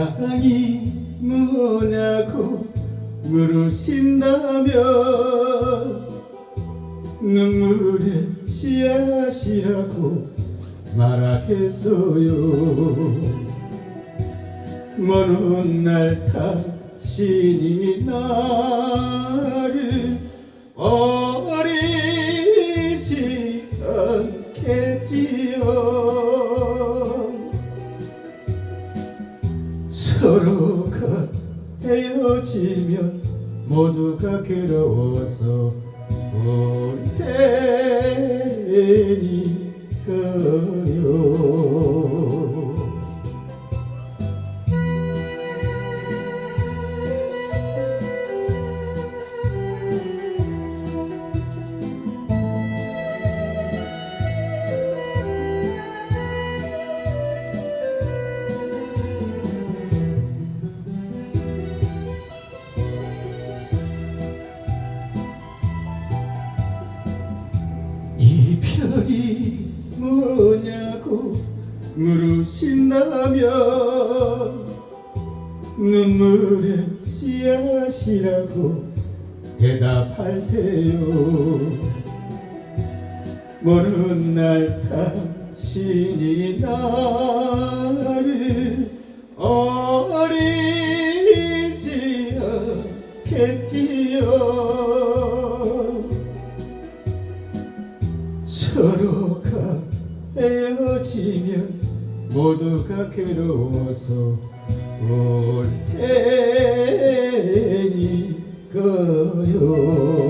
사랑이 뭐냐고 물으신다면 눈물의 씨앗이라고 말하겠어요. 먼날 당신이 나를 어리지 않겠지요 서로가 헤어지면 모두가 괴로워서 올 테니 이 별이 뭐냐고 물으신다면 눈물의 씨앗이라고 대답할 테요. 먼날 당신이 나를 어리지 않겠지요 서로가 헤어지면 모두가 괴로워서 올 테니까요